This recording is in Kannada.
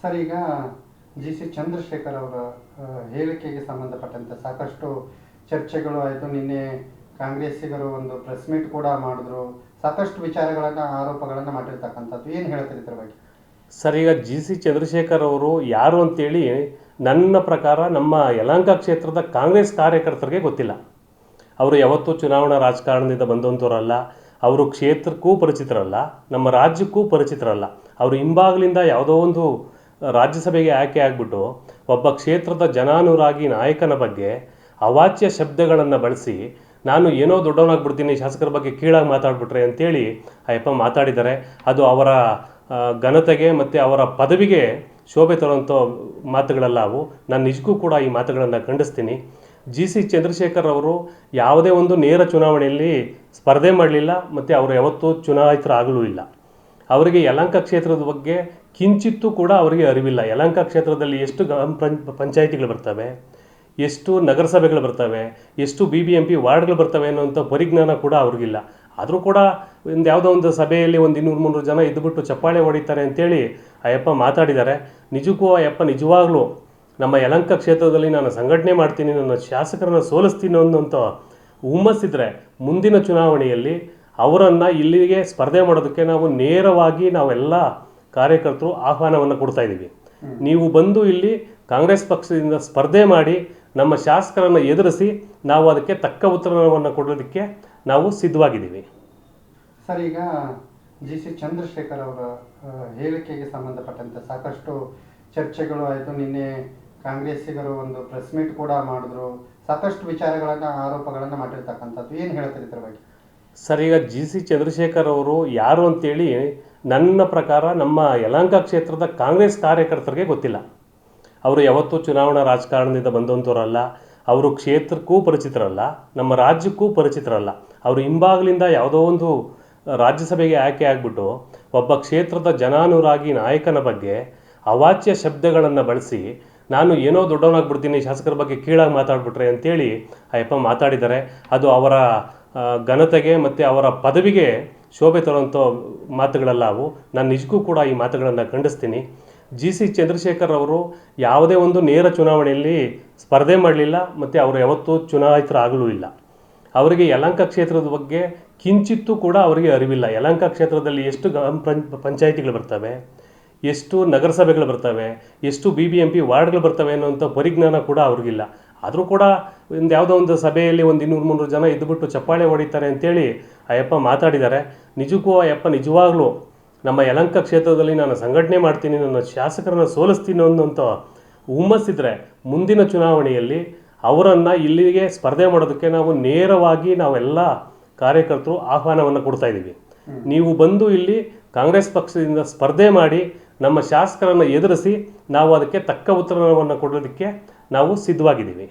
ಸರ್, ಈಗ ಜಿ ಸಿ ಚಂದ್ರಶೇಖರ್ ಅವರ ಹೇಳಿಕೆಗೆ ಸಂಬಂಧಪಟ್ಟಂತೆ ಸಾಕಷ್ಟು ಚರ್ಚೆಗಳು ಆಯಿತು. ನಿನ್ನೆ ಕಾಂಗ್ರೆಸ್ಸಿಗರು ಒಂದು ಪ್ರೆಸ್ ಮೀಟ್ ಕೂಡ ಮಾಡಿದ್ರು. ಸಾಕಷ್ಟು ವಿಚಾರಗಳನ್ನು, ಆರೋಪಗಳನ್ನು ಮಾಡಿರ್ತಕ್ಕಂಥದ್ದು. ಏನು ಹೇಳ್ತೀರಿ ಇದ್ರ ಬಗ್ಗೆ? ಸರ್, ಈಗ ಜಿ ಸಿ ಚಂದ್ರಶೇಖರ್ ಅವರು ಯಾರು ಅಂತೇಳಿ ನನ್ನ ಪ್ರಕಾರ ನಮ್ಮ ಯಲಹಂಕ ಕ್ಷೇತ್ರದ ಕಾಂಗ್ರೆಸ್ ಕಾರ್ಯಕರ್ತರಿಗೆ ಗೊತ್ತಿಲ್ಲ. ಅವರು ಯಾವತ್ತೂ ಚುನಾವಣಾ ರಾಜಕಾರಣದಿಂದ ಬಂದಂಥವ್ರಲ್ಲ ಅವರು ಕ್ಷೇತ್ರಕ್ಕೂ ಪರಿಚಿತರಲ್ಲ. ನಮ್ಮ ರಾಜ್ಯಕ್ಕೂ ಪರಿಚಿತರಲ್ಲ. ಅವರು ಹಿಂಬಾಗಲಿಂದ ಯಾವುದೋ ಒಂದು ರಾಜ್ಯಸಭೆಗೆ ಆಯ್ಕೆ ಆಗ್ಬಿಟ್ಟು ಒಬ್ಬ ಕ್ಷೇತ್ರದ ಜನಾನುರಾಗಿ ನಾಯಕನ ಬಗ್ಗೆ ಅವಾಚ್ಯ ಶಬ್ದಗಳನ್ನು ಬಳಸಿ ನಾನು ಏನೋ ದೊಡ್ಡವನಾಗ್ಬಿಡ್ತೀನಿ, ಶಾಸಕರ ಬಗ್ಗೆ ಕೀಳಾಗಿ ಮಾತಾಡ್ಬಿಟ್ರೆ ಅಂತೇಳಿ ಅಯ್ಯಪ್ಪ ಮಾತಾಡಿದ್ದಾರೆ. ಅದು ಅವರ ಘನತೆಗೆ ಮತ್ತು ಅವರ ಪದವಿಗೆ ಶೋಭೆ ತರುವಂಥ ಮಾತುಗಳಲ್ಲ ಅವು. ನಾನು ನಿಜಕ್ಕೂ ಕೂಡ ಈ ಮಾತುಗಳನ್ನು ಖಂಡಿಸ್ತೀನಿ. ಜಿ ಸಿ ಚಂದ್ರಶೇಖರ್ ಅವರು ಯಾವುದೇ ಒಂದು ನೇರ ಚುನಾವಣೆಯಲ್ಲಿ ಸ್ಪರ್ಧೆ ಮಾಡಲಿಲ್ಲ, ಮತ್ತು ಅವರು ಯಾವತ್ತೂ ಚುನಾಯಿತರಾಗಲೂ ಇಲ್ಲ. ಅವರಿಗೆ ಯಲಹಂಕ ಕ್ಷೇತ್ರದ ಬಗ್ಗೆ ಕಿಂಚಿತ್ತೂ ಕೂಡ ಅವರಿಗೆ ಅರಿವಿಲ್ಲ. ಯಲಹಂಕ ಕ್ಷೇತ್ರದಲ್ಲಿ ಎಷ್ಟು ಗ್ರಾಮ ಪಂಚ್ ಪಂಚಾಯಿತಿಗಳು ಬರ್ತವೆ, ಎಷ್ಟು ನಗರಸಭೆಗಳು ಬರ್ತವೆ, ಎಷ್ಟು ಬಿ ಬಿ ಎಂ ಪಿ ವಾರ್ಡ್ಗಳು ಬರ್ತವೆ ಅನ್ನೋಂಥ ಪರಿಜ್ಞಾನ ಕೂಡ ಅವ್ರಿಗಿಲ್ಲ. ಆದರೂ ಕೂಡ ಒಂದು ಯಾವುದೋ ಒಂದು ಸಭೆಯಲ್ಲಿ ಒಂದು ಇನ್ನೂರು ಮುನ್ನೂರು ಜನ ಇದ್ದುಬಿಟ್ಟು ಚಪ್ಪಾಳೆ ಹೊಡಿತಾರೆ ಅಂತೇಳಿ ಅಯ್ಯಪ್ಪ ಮಾತಾಡಿದ್ದಾರೆ. ನಿಜಕ್ಕೂ ಅಯ್ಯಪ್ಪ ನಿಜವಾಗ್ಲೂ ನಮ್ಮ ಯಲಂಕ ಕ್ಷೇತ್ರದಲ್ಲಿ ನಾನು ಸಂಘಟನೆ ಮಾಡ್ತೀನಿ, ನನ್ನ ಶಾಸಕರನ್ನು ಸೋಲಿಸ್ತೀನಿ ಅನ್ನೋಂಥ ಹುಮ್ಮಸ್ಸಿದ್ರೆ ಮುಂದಿನ ಚುನಾವಣೆಯಲ್ಲಿ ಅವರನ್ನು ಇಲ್ಲಿಗೆ ಸ್ಪರ್ಧೆ ಮಾಡೋದಕ್ಕೆ ನಾವು ನೇರವಾಗಿ ನಾವೆಲ್ಲ ಕಾರ್ಯಕರ್ತರು ಆಹ್ವಾನವನ್ನು ಕೊಡ್ತಾ ಇದ್ದೀವಿ. ನೀವು ಬಂದು ಇಲ್ಲಿ ಕಾಂಗ್ರೆಸ್ ಪಕ್ಷದಿಂದ ಸ್ಪರ್ಧೆ ಮಾಡಿ ನಮ್ಮ ಶಾಸಕರನ್ನು ಎದುರಿಸಿ ನಾವು ಅದಕ್ಕೆ ತಕ್ಕ ಉತ್ತರವನ್ನು ಕೊಡೋದಕ್ಕೆ ನಾವು ಸಿದ್ಧವಾಗಿದ್ದೀವಿ. ಸರ್ ಈಗ ಜಿ ಸಿ ಚಂದ್ರಶೇಖರ್ ಅವರ ಹೇಳಿಕೆಗೆ ಸಂಬಂಧಪಟ್ಟಂತೆ ಸಾಕಷ್ಟು ಚರ್ಚೆಗಳು ಆಯಿತು. ನಿನ್ನೆ ಕಾಂಗ್ರೆಸ್ಸಿಗರು ಒಂದು ಪ್ರೆಸ್ ಮೀಟ್ ಕೂಡ ಮಾಡಿದ್ರು. ಸಾಕಷ್ಟು ವಿಚಾರಗಳನ್ನು ಆರೋಪಗಳನ್ನು ಮಾಡಿರ್ತಕ್ಕಂಥದ್ದು. ಏನು ಹೇಳ್ತೀರಿ ಇದ್ರ ಬಗ್ಗೆ? ಸರ್, ಈಗ ಜಿ ಸಿ ಚಂದ್ರಶೇಖರ್ ಅವರು ಯಾರು ಅಂತೇಳಿ ನನ್ನ ಪ್ರಕಾರ ನಮ್ಮ ಯಲಹಂಕ ಕ್ಷೇತ್ರದ ಕಾಂಗ್ರೆಸ್ ಕಾರ್ಯಕರ್ತರಿಗೆ ಗೊತ್ತಿಲ್ಲ. ಅವರು ಯಾವತ್ತೂ ಚುನಾವಣಾ ರಾಜಕಾರಣದಿಂದ ಬಂದಂಥವ್ರಲ್ಲ ಅವರು ಕ್ಷೇತ್ರಕ್ಕೂ ಪರಿಚಿತರಲ್ಲ. ನಮ್ಮ ರಾಜ್ಯಕ್ಕೂ ಪರಿಚಿತರಲ್ಲ. ಅವರು ಹಿಂಬಾಗಲಿಂದ ಯಾವುದೋ ಒಂದು ರಾಜ್ಯಸಭೆಗೆ ಆಯ್ಕೆ ಆಗಿಬಿಟ್ಟು ಒಬ್ಬ ಕ್ಷೇತ್ರದ ಜನಾನುರಾಗಿ ನಾಯಕನ ಬಗ್ಗೆ ಅವಾಚ್ಯ ಶಬ್ದಗಳನ್ನು ಬಳಸಿ ನಾನು ಏನೋ ದೊಡ್ಡವನಾಗ್ಬಿಡ್ತೀನಿ, ಶಾಸಕರ ಬಗ್ಗೆ ಕೀಳಾಗಿ ಮಾತಾಡ್ಬಿಟ್ರೆ ಅಂತೇಳಿ ಅಯ್ಯಪ್ಪ ಮಾತಾಡಿದ್ದಾರೆ. ಅದು ಅವರ ಘನತೆಗೆ ಮತ್ತು ಅವರ ಪದವಿಗೆ ಶೋಭೆ ತರುವಂಥ ಮಾತುಗಳಲ್ಲ ಅವು. ನಾನು ನಿಜಕ್ಕೂ ಕೂಡ ಈ ಮಾತುಗಳನ್ನು ಖಂಡಿಸ್ತೀನಿ. ಜಿ ಸಿ ಚಂದ್ರಶೇಖರ್ ಅವರು ಯಾವುದೇ ಒಂದು ನೇರ ಚುನಾವಣೆಯಲ್ಲಿ ಸ್ಪರ್ಧೆ ಮಾಡಲಿಲ್ಲ ಮತ್ತು ಅವರು ಯಾವತ್ತೂ ಚುನಾಯಿತರಾಗಲೂ ಇಲ್ಲ. ಅವರಿಗೆ ಯಲಂಕ ಕ್ಷೇತ್ರದ ಬಗ್ಗೆ ಕಿಂಚಿತ್ತೂ ಕೂಡ ಅವರಿಗೆ ಅರಿವಿಲ್ಲ. ಯಲಂಕ ಕ್ಷೇತ್ರದಲ್ಲಿ ಎಷ್ಟು ಗ್ರಾಮ ಪಂಚ್, ಪಂಚಾಯಿತಿಗಳು ಬರ್ತವೆ, ಎಷ್ಟು ನಗರಸಭೆಗಳು ಬರ್ತವೆ, ಎಷ್ಟು ಬಿ ಬಿ ಎಂ ಪಿ ವಾರ್ಡ್ಗಳು ಬರ್ತವೆ ಅನ್ನೋಂಥ ಪರಿಜ್ಞಾನ ಕೂಡ ಅವ್ರಿಗಿಲ್ಲ. ಆದರೂ ಕೂಡ ಒಂದು ಯಾವುದೋ ಒಂದು ಸಭೆಯಲ್ಲಿ ಒಂದು ಇನ್ನೂರು ಮುನ್ನೂರು ಜನ ಇದ್ದುಬಿಟ್ಟು ಚಪ್ಪಾಳೆ ಹೊಡಿತಾರೆ ಅಂತೇಳಿ ಅಯ್ಯಪ್ಪ ಮಾತಾಡಿದ್ದಾರೆ. ನಿಜಕ್ಕೂ ಅಯ್ಯಪ್ಪ ನಿಜವಾಗ್ಲೂ ನಮ್ಮ ಯಲಂಕ ಕ್ಷೇತ್ರದಲ್ಲಿ ನಾನು ಸಂಘಟನೆ ಮಾಡ್ತೀನಿ, ನನ್ನ ಶಾಸಕರನ್ನು ಸೋಲಿಸ್ತೀನಿ ಅನ್ನೋಂಥ ಹುಮ್ಮಸ್ಸಿದ್ರೆ ಮುಂದಿನ ಚುನಾವಣೆಯಲ್ಲಿ ಅವರನ್ನು ಇಲ್ಲಿಗೆ ಸ್ಪರ್ಧೆ ಮಾಡೋದಕ್ಕೆ ನಾವು ನೇರವಾಗಿ ನಾವೆಲ್ಲ ಕಾರ್ಯಕರ್ತರು ಆಹ್ವಾನವನ್ನು ಕೊಡ್ತಾ ಇದ್ದೀವಿ. ನೀವು ಬಂದು ಇಲ್ಲಿ ಕಾಂಗ್ರೆಸ್ ಪಕ್ಷದಿಂದ ಸ್ಪರ್ಧೆ ಮಾಡಿ ನಮ್ಮ ಶಾಸಕರನ್ನು ಎದುರಿಸಿ ನಾವು ಅದಕ್ಕೆ ತಕ್ಕ ಉತ್ತರವನ್ನು ಕೊಡೋದಕ್ಕೆ ನಾವು ಸಿದ್ಧವಾಗಿದ್ದೀವಿ.